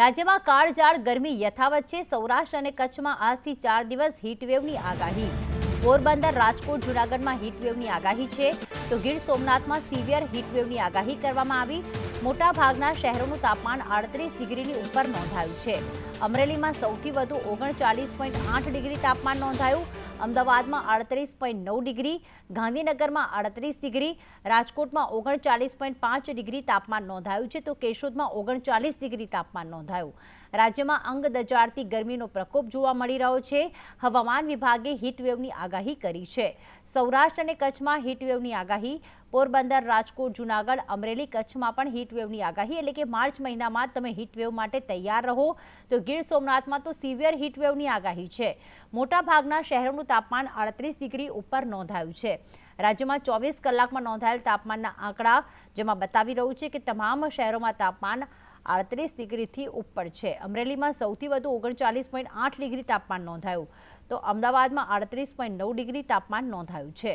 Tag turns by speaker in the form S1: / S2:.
S1: રાજ્યમાં કાળઝાળ ગરમી યથાવત છે. સૌરાષ્ટ્ર અને કચ્છમાં આજથી ચાર દિવસ હીટવેવની આગાહી. પોરબંદર, રાજકોટ, જૂનાગઢમાં હીટવેવની આગાહી છે. તો ગીર સોમનાથમાં સિવિયર હીટવેવની આગાહી કરવામાં આવી. મોટાભાગના શહેરોનું તાપમાન આડત્રીસ ડિગ્રીની ઉપર નોંધાયું છે. અમરેલીમાં સૌથી વધુ ઓગણચાલીસ પોઈન્ટ આઠ ડિગ્રી તાપમાન નોંધાયું. અમદાવાદમાં આડત્રીસ પોઈન્ટ નવ ડિગ્રી, ગાંધીનગરમાં આડત્રીસ ડિગ્રી, રાજકોટમાં ઓગણચાલીસ પોઈન્ટ પાંચ ડિગ્રી તાપમાન નોંધાયું છે. તો કેશોદમાં ઓગણચાલીસ ડિગ્રી તાપમાન નોંધાયું. રાજ્યમાં અંગ દજાડતી ગરમીનો પ્રકોપ જોવા મળી રહ્યો છે. હવામાન વિભાગે હીટવેવની આગાહી કરી છે. સૌરાષ્ટ્ર અને કચ્છમાં હીટવેવની આગાહી, પોરબંદર, રાજકોટ, જૂનાગઢ, અમરેલી કચ્છમાં પણ હીટવેવની આગાહી એટલે કે માર્ચ મહિનામાં તમે હીટવેવ માટે તૈયાર રહો. તો ગીર સોમનાથમાં તો સિવિયર હીટવેવની આગાહી છે. મોટાભાગના શહેરોનું તાપમાન આડત્રીસ ડિગ્રી ઉપર નોંધાયું છે. રાજ્યમાં ચોવીસ કલાકમાં નોંધાયેલ તાપમાનના આંકડા, જેમાં બતાવી રહ્યું છે કે તમામ શહેરોમાં તાપમાન આડત્રીસ ડિગ્રીથી ઉપર છે. અમરેલીમાં સૌથી વધુ ઓગણચાલીસ પોઈન્ટ આઠ ડિગ્રી તાપમાન નોંધાયું. તો અમદાવાદમાં આડત્રીસ પોઈન્ટ નવ ડિગ્રી તાપમાન નોંધાયું છે.